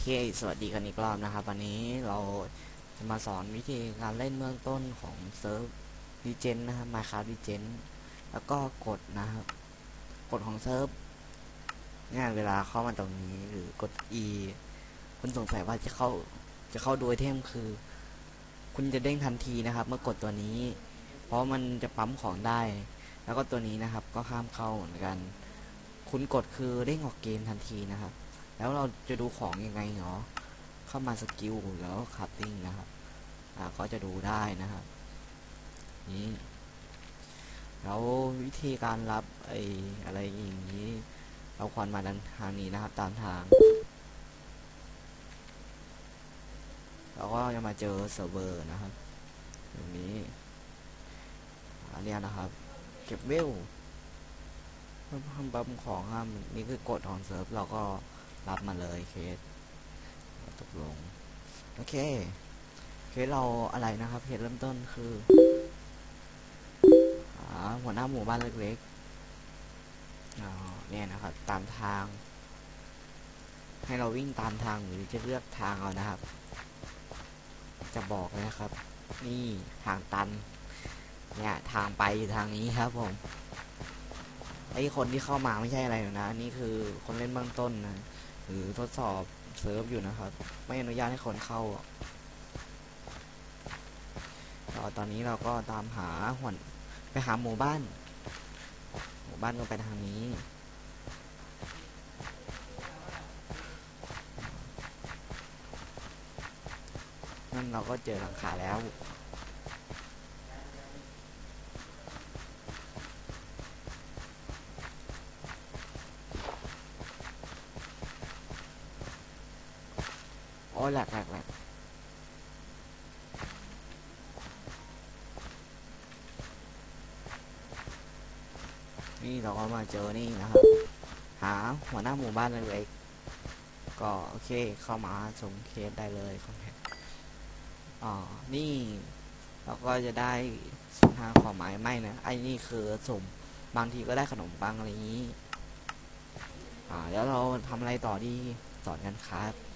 เค สวัสดีกันอีกรอบนะครับ วันนี้เราจะมาสอนวิธีการเล่นเบื้องต้นของเซิร์ฟดีเจนนะครับมาคาดีเจนแล้วก็กดนะครับ กดของเซิร์ฟเนี่ยเวลาเข้ามาตรงนี้หรือกด E คุณสงสัยว่าจะเข้าจะเข้าดูไอเทมคือ คุณจะเด้งทันทีนะครับ เมื่อกดตัวนี้ เพราะมันจะปั๊มของได้ แล้วก็ตัวนี้นะครับ ก็ข้ามเข้าเหมือนกัน คุณกดคือเด้งออกเกมทันทีนะครับ แล้วเราจะดูของยังไงเหรอเข้ามาสกิลแล้วคัตติ้งนะครับอ่าก็จะดูได้นะครับนี่แล้ววิธีการรับไอ้อะไรอย่างนี้ เราควรมาดันทางนี้นะครับตามทางเราก็จะมาเจอเซิร์ฟเวอร์นะครับอย่างนี้อันเนี้ยนะครับ เก็บเวลเพิ่มเพิ่มปั๊มของครับนี่คือกฎของเซิร์ฟเราก็ รับมาเลยเคสตกลง โอเค เคสเราอะไรนะครับเคสเริ่มต้นคืออหัวหน้าหมู่บ้านเล็กๆเนี่ยนะครับ ตามทาง ให้เราวิ่งตามทางหรือจะเลือกทางเอานะครับ จะบอกนะครับ นี่ทางตัน เนี่ยทางไปอยู่ทางนี้ครับผมไอ้คนที่เข้ามาไม่ใช่อะไรหรอกนะนี่คือคนเล่นเบื้องต้นนะ หรือทดสอบเซิร์ฟอยู่นะครับ ไม่อนุญาตให้คนเข้าอะก็ตอนนี้เราก็ตามหาหวนไปหาหมู่บ้าน หมู่บ้านก็ไปทางนี้นั่นเราก็เจอหลังคาแล้ว อ้ยแหลกแหลกแหลกนี่เราก็มาเจอนี่นะครับ หาหัวหน้าหมู่บ้านเล็กก็โอเคเข้ามาส่งเคสได้เลยคอมเพลอ๋อ นี่เราก็จะได้สิบห้าขอหมายไม่นะไอ้นี่คือสุ่มบางทีก็ได้ขนมปังอะไรนี้ อ่า แล้วเราทำอะไรต่อดีสอนกันครับ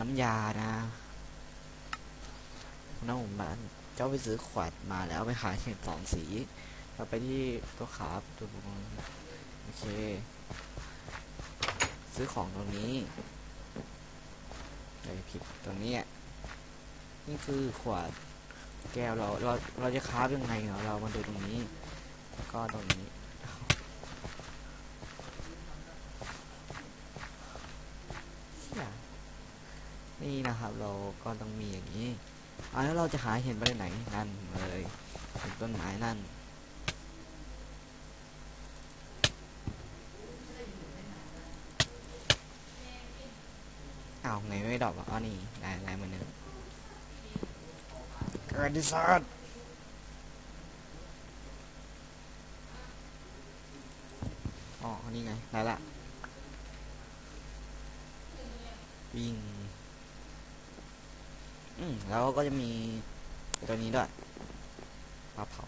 น้ำยานะน้องผมมันเจ้าไปซื้อขวดมาแล้วไปขายเห็นสองสีเราไปที่ตัวขาตัวบุงโอเค ซื้อของตรงนี้ไปผิดตรงนี้นี่คือขวดแก้วเราเราเราจะคราฟยังไงเหรอเรามาดูตรงนี้ ก็ตรงนี้ เชี่ย นี่นะครับ เราก็ต้องมีอย่างนี้อ่าแล้วเราจะหาเห็นไปไหนนั่นเลยเห็นต้นไม้นั่นอ้าวไงไม่ดรอกอะอ๋อนี่ได้ได้เหมือนเดิมเกิดดิสัตอ๋อนี่ไงได้ละวิ่ง อืมแล้วก็จะมีตัวนี้ด้วยปลาเผา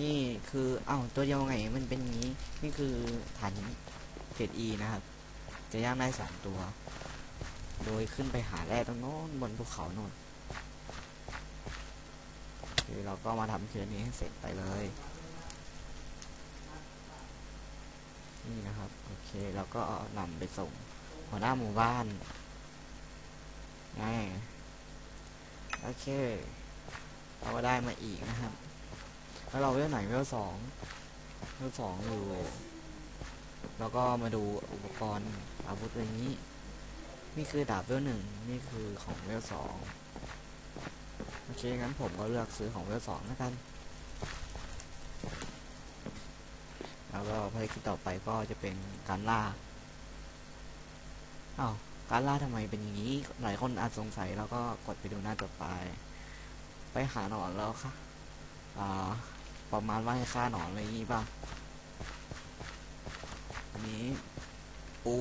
นี่คืออ้าวตัวเดียวไงมันเป็นงนี้ นี่คือฐานเกรดอีนะครับ จะย่างได้สามตัว โดยขึ้นไปหาแร่ตรงโน้นบนภูเขาโน่นคือเราก็มาทำเคืนนี้ให้เสร็จไปเลย นี่นะครับ โอเคแล้วก็นำไปส่งหัวหน้าหมู่บ้านไง โอเค เราก็ได้มาอีกนะครับ แล้วเราเวลไหนเวลสองเวลสองอยู่แล้วก็มาดูอุปกรณ์อาวุธอะไรนี้ นี่คือดาบเวลหนึ่งนี่คือของเวลสองโอเคงั้นผมก็เลือกซื้อของเวลสองแล้วกันแล้วก็ภารกิจต่อไปก็จะเป็นการล่าอ้าว การล่าทำไมเป็นอย่างนี้ หลายคนอาจสงสัยแล้วก็กดไปดูหน้าต่อไป ไปหาหนอนแล้วค่ะอ่าประมาณว่าให้ฆ่าหนอนอะไรอย่างนี้ป่ะอันนี้ปู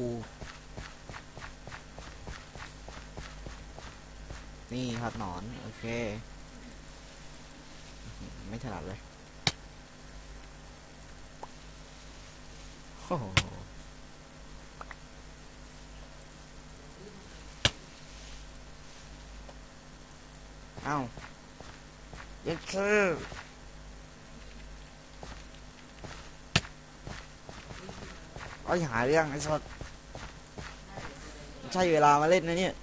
นี่ครับหนอน โอเค ไม่ถนัดเลยโอ้โห เอ้าเยัดคือไอ้หาเรื่องไอ้สดใช่เวลามาเล่นนะเนี่ย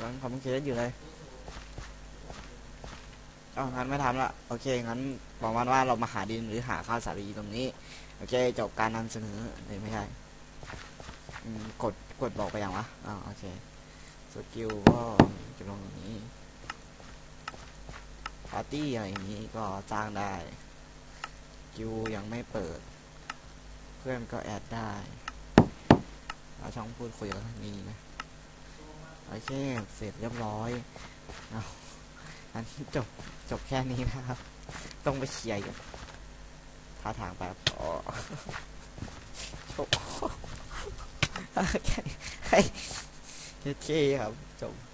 ยังทำเคสอยู่เลยเอางั้นไม่ทำละโอเคงั้นบอกมันว่าเรามาหาดินหรือหาข้าวสาลีตรงนี้ โอเคจบการนำเสนอเลยไม่ใช่กดกดบอกไปอย่างวะอ่าโอเค สกิลก็จะลงอย่างนี้ปาร์ตี้อะไรอย่างนี้ก็จ้างได้กิวยังไม่เปิด เพื่อนก็แอดได้เราช่องพูดคุยกับมีนะโอเคเสร็จเรียบร้อยเอาอันนี้จบจบแค่นี้นะครับ ต้องไปเคลียร์อยู่ท่าทางแบบอ๋อโอ้โห เคเฮ้ยโอเคครับจบ